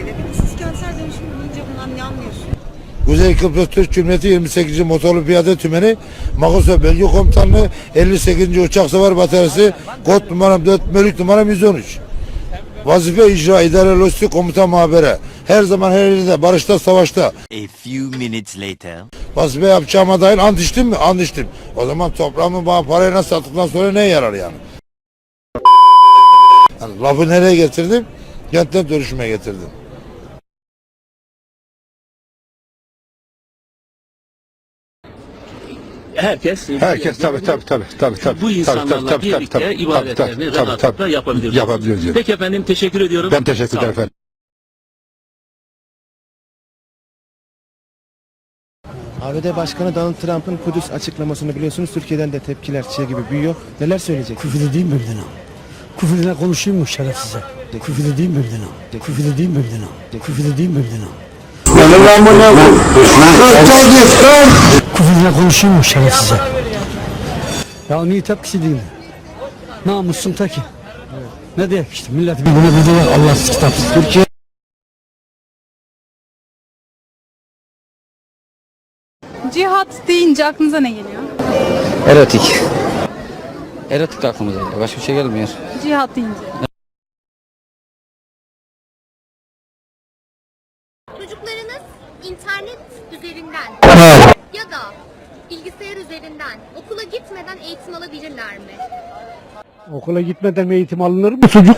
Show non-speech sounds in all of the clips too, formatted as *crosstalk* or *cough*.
öyle. Siz kentsel dönüşüm deyince bundan ne anlıyorsunuz? Kuzey Kıbrıs Türk Cumhuriyeti 28. Motorlu Piyade Tümeni Makosa Bölge Komutanlığı 58. Uçak Savar Bataryası kod numaram 4 bölük numaram 113 Vazife icra idare lojistik komutan muhabere. Her zaman her yerde barışta savaşta. A few minutes later. Vazife yapacağıma dair ant içtim mi? Ant içtim. O zaman toprağımı bana parayla sattıktan sonra ne yarar yani? yani lafı nereye getirdim? Kentten dönüşüme getirdim. Herkes Herkes tabii tabii tabii tabii tabii. bu insanlarla tabii, tabii, birlikte tabii, ibadetlerini tabii, tabii, rahatlıkla tabii. yapabilir. Yapabiliyoruz yani. Peki efendim teşekkür ediyorum. Ben teşekkür ederim efendim. ABD Başkanı Donald Trump'ın Kudüs açıklamasını biliyorsunuz Türkiye'den de tepkiler çığ gibi büyüyor. Neler söyleyecek? Küfür edeyim mi birden Küfürle konuşayım mı şerefsize? Küfür edeyim mi birden Küfür edeyim mi birden Küfür edeyim mi birden Küfürle konuşayım mı şerefsize? Ya niye tepkisi değil? Namussum ta ki. Ne diyek işte millet birbirine biliyor Allahsız kitapsız. Türkiye Cihat deyince aklınıza ne geliyor? Erotik. Erotik aklımıza geliyor. Başka bir şey gelmiyor. Cihat deyince. Çocuklarınız internet üzerinden ya da bilgisayar üzerinden okula gitmeden eğitim alabilirler mi? okula gitmeden eğitim alınır mı çocuk?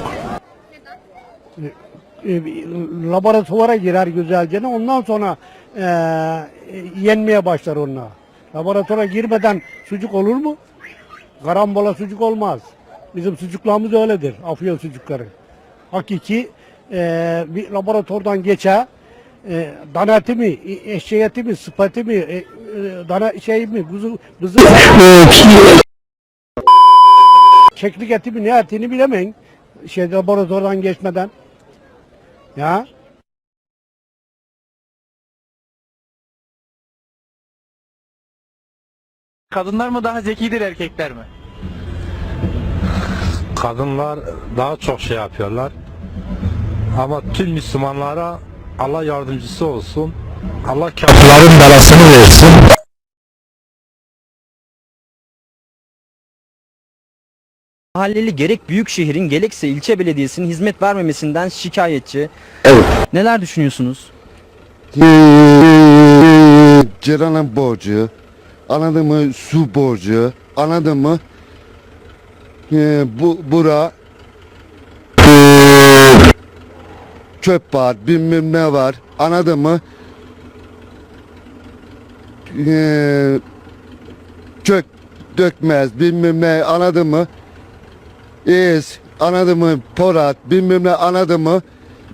Neden? e, laboratuvara girer güzelce ondan sonra e, yenmeye başlar onlar. Laboratuvara girmeden sucuk olur mu? Karambola sucuk olmaz. Bizim sucuklarımız öyledir. Afyon sucukları. Hakiki e, bir laboratuvardan geçe e, dana eti mi, e, eşeği eti mi, sıpati mi, e, e, dana şey mi, kuzu, kuzu keklik eti mi, ne etini bilemeyin. Şey laboratuvardan geçmeden. Ya Kadınlar mı daha zekidir erkekler mi? Kadınlar daha çok şey yapıyorlar. Ama tüm Müslümanlara Allah yardımcısı olsun. Allah kafirlerin belasını versin. Mahalleli gerek büyük şehrin gerekse ilçe belediyesinin hizmet vermemesinden şikayetçi. Evet. Neler düşünüyorsunuz? Ceren'in borcu, anladın mı su borcu, anladın mı? Ee, bu bura çöp var, bilmem ne var, anladın mı? Ee, çök dökmez, bilmem ne, anladın mı? İz, anladın mı? Porat, bilmem ne, anladın mı?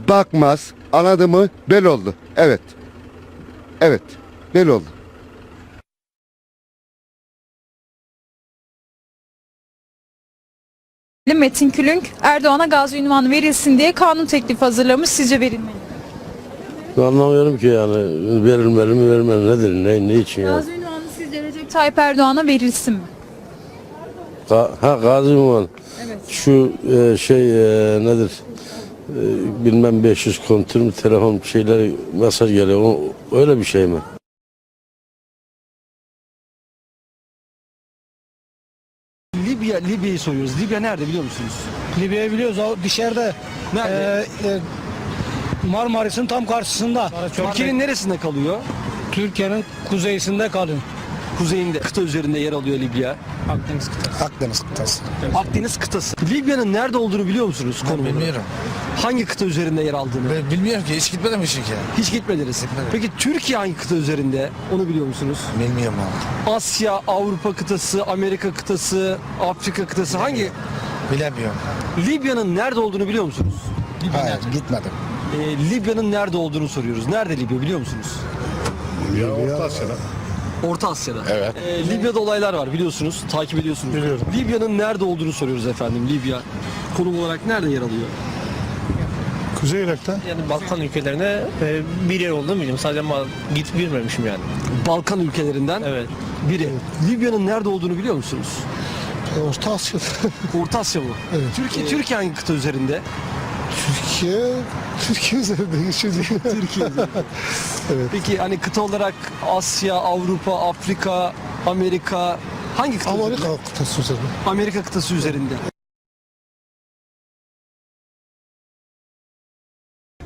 Bakmaz, anladın mı? Bel oldu. Evet. Evet. Bel oldu. Metin Külünk Erdoğan'a gazi ünvanı verilsin diye kanun teklifi hazırlamış. Sizce verilmeli mi? Anlamıyorum ki yani verilmeli mi verilmeli mi? nedir ne, ne için yani? Gazi ünvanı sizce Recep Tayyip Erdoğan'a verilsin mi? Ga- ha Gazi Ünvan. Evet. Şu e, şey e, nedir? E, bilmem 500 kontür mü telefon şeyler mesaj geliyor. O, öyle bir şey mi? Libya, Libya'yı soruyoruz. Libya nerede biliyor musunuz? Libya'yı biliyoruz o dışarıda Nerede? Marmaris'in tam karşısında. Türkiye'nin neresinde kalıyor? Türkiye'nin kuzeyinde kalıyor. Kuzeyinde, kıta üzerinde yer alıyor Libya. Akdeniz kıtası. Akdeniz kıtası. Akdeniz kıtası. Libya'nın nerede olduğunu biliyor musunuz? Konumunu? Bilmiyorum. Hangi kıta üzerinde yer aldığını? Ben bilmiyorum ki hiç gitmedim hiç ki. Hiç gitmediniz. Peki Türkiye hangi kıta üzerinde? Onu biliyor musunuz? Bilmiyorum abi. Asya, Avrupa kıtası, Amerika kıtası, Afrika kıtası hangi? Bilemiyorum. Libya'nın nerede olduğunu biliyor musunuz? Libya Hayır nerede? gitmedim. Ee, Libya'nın nerede olduğunu soruyoruz. Nerede Libya biliyor musunuz? Orta Asya'da. Orta Asya'da. Evet. Ee, Libya'da olaylar var biliyorsunuz. Takip ediyorsunuz. Biliyorum. Libya'nın nerede olduğunu soruyoruz efendim. Libya konum olarak nerede yer alıyor? Kuzey Irak'ta. Yani Balkan ülkelerine e, bir yer olduğunu biliyorum. Sadece ama git bilmemişim yani. Balkan ülkelerinden Evet. biri. Libya'nın nerede olduğunu biliyor musunuz? Orta Asya'da. Orta Asya mı? Türkiye, Türkiye hangi kıta üzerinde? Türkiye, Türkiye üzerinde geçiyor. Türkiye. *laughs* Peki hani kıta olarak Asya, Avrupa, Afrika, Amerika hangi kıta? üzerinde? Amerika kıtası üzerinde. Amerika kıtası üzerinde.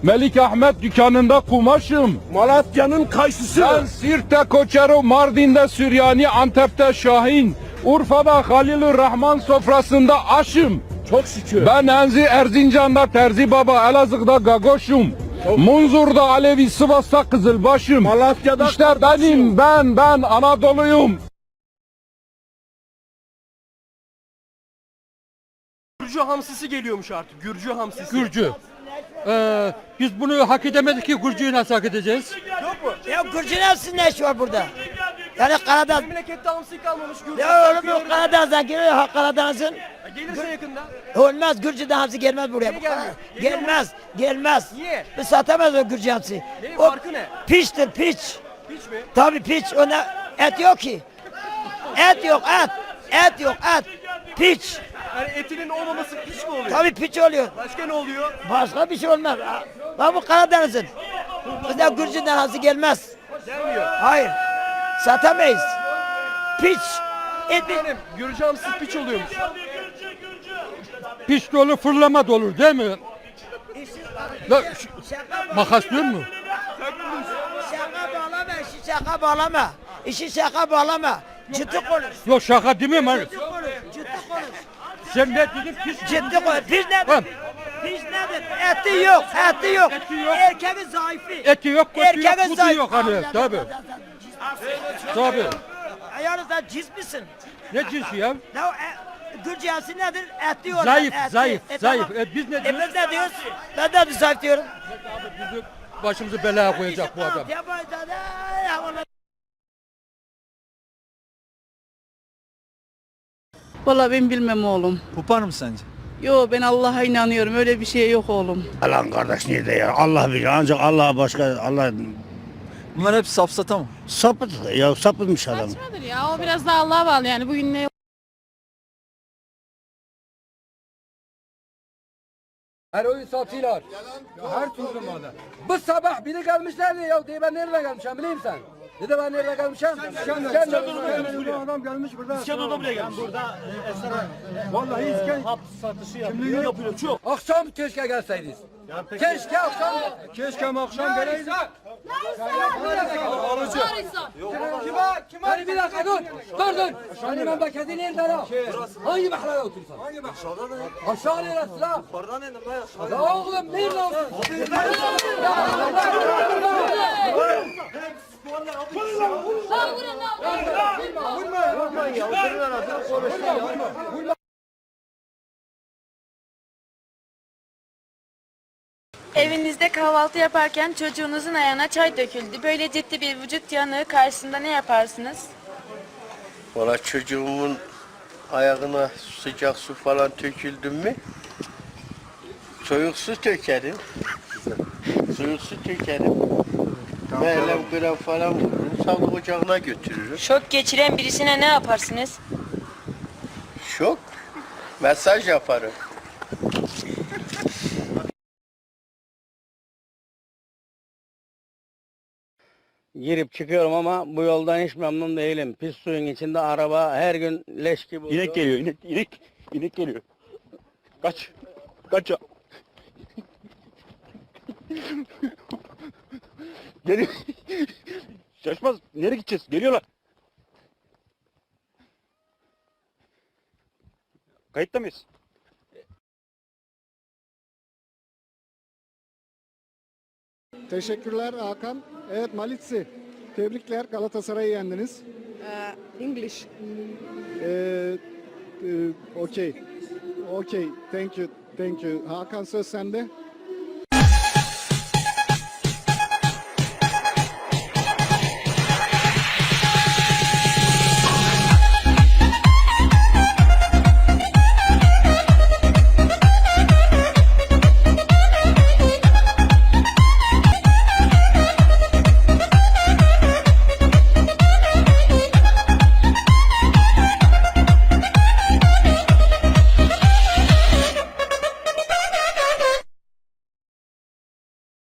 Melik Ahmet dükkanında kumaşım. Malatya'nın kayısısı. Ben Sirt'te Koçero, Mardin'de Süryani, Antep'te Şahin, Urfa'da Halilur Rahman sofrasında aşım. Çok şükür. Ben Enzi Erzincan'da Terzi Baba, Elazığ'da Gagoş'um. Munzur'da Alevi, Sivas'ta Kızılbaş'ım. Malatya'da İşte benim, ben, ben Anadolu'yum. Gürcü hamsisi geliyormuş artık. Gürcü hamsisi. Gürcü. Ee, biz bunu hak edemedik ki Gürcü'yü nasıl hak edeceğiz? Ya Gürcü'nün hepsinin ne işi var burada? Yani Karadağ... Memlekette hamsi kalmamış. Gürcü Ya oğlum bu Karadeniz'den geliyor ha Karadeniz'in. Gelirse yakında. Olmaz Gürcü'den hamsi gelmez buraya. Bu gelmiyor? kadar. Gelmez, gelmez. Niye? Biz satamaz o Gürcü hamsi. Neyin O farkı ne? Piçtir piç. Hiç mi? Tabii piç ona et yok ki. Et yok et. Et yok et. Piç. Yani etinin olmaması hiç mi oluyor? Tabii piç oluyor. Başka ne oluyor? Başka bir şey olmaz. Bak bu Karadeniz'in. Bizde Gürcü'den hamsi gelmez. Gelmiyor. Hayır. Satamayız. Piç. Et. Efendim Gürcü hamsisi piç oluyormuş. Piş dolu fırlama dolu değil mi? La, makas diyor mu? Şaka bağlama, işi şaka bağlama. İşi şaka bağlama. Ciddi konuş. Yok şaka mi? lan? Ciddi konuş. Ciddi konuş. Sen ne dedin? Piş Ciddi konuş. Piç nedir? Piç nedir? Eti yok, eti yok. Eti yok. Erkeğin zayıfı. Eti yok, kötü yok, kutu zayıfı. yok hani. Tabii. Tabii. Sen cis misin? Ne cinsi ya? Ne o e, Gürcüyası nedir? Eti yok. Zayıf, eti. zayıf, E, zayıf. tamam. E, biz ne E diyoruz? biz ne diyoruz? Ben de zayıf diyorum. Bizi başımızı belaya koyacak bu adam. Valla ben bilmem oğlum. Kopar mı sence? Yo ben Allah'a inanıyorum. Öyle bir şey yok oğlum. Lan kardeş nerede ya? Allah bilir ancak Allah başka Allah Bunlar hep safsata mı? sapıt ya sapıtmış adam. Saçmadır ya. O biraz daha Allah'a bağlı yani. Bugün ne Eroin satıyorlar. Her türlü malı. Bu sabah biri gelmişlerdi ya diye ben nereden gelmişim biliyor musun? Dedi ben nereden gelmişim? Sen de adam gelmiş burada. İskenderun'a bile gelmiş. Burada Vallahi isken hap satışı yapıyor. yapıyor. Çok. akşam keşke gelseydiniz. Keşke akşam. Keşke akşam geleydiniz. Kime? Kime? Hani bir dakika dur. Dur dur. Hani memleketi nerede ya? Hangi mahallede otursan? Hangi mahallede? Aşağı neresi la? Oradan indim ben. Ya oğlum nerede Evinizde kahvaltı yaparken çocuğunuzun ayağına çay döküldü. Böyle ciddi bir vücut yanığı karşısında ne yaparsınız? Valla çocuğumun ayağına sıcak su falan töküldü mü? Soğuk su tökerim. Soğuk su tökerim. Mehlem gram falan vururum. Sağlık ocağına götürürüm. Şok geçiren birisine ne yaparsınız? Şok. Mesaj yaparım. Girip çıkıyorum ama bu yoldan hiç memnun değilim. Pis suyun içinde araba her gün leş gibi oluyor. İnek geliyor. inek, inek, inek geliyor. Kaç. Kaç. Geliyor. Şaşmaz. Nereye gideceğiz? Geliyorlar. Kayıtta mıyız? Teşekkürler Hakan. Evet Malitsi. Tebrikler Galatasaray'ı yendiniz. English. Ee, e, Okey. Okey. Thank you. Thank you. Hakan söz sende.